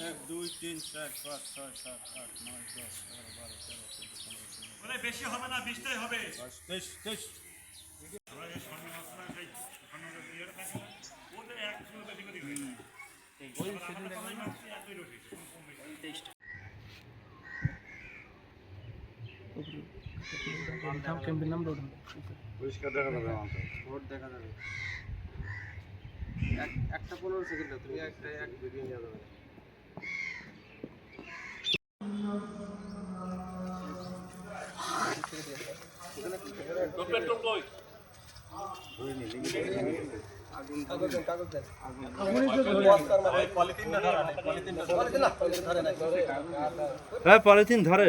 এক দুই তিন চার পাঁচ ছয় সাত আট নয় দশ এগারো বারো তেরো চোদ্দ পনেরো ষোলো বেশি হবে না বিশটাই হবে তেইশ তেইশ। পরিষ্কার দেখা যাবে ভোট দেখা যাবে একটা পনেরো সেকেন্ড তুমি একটা এক বেরিয়ে নিয়ে যাবে। হ্যাঁ পলিথিন ধরে।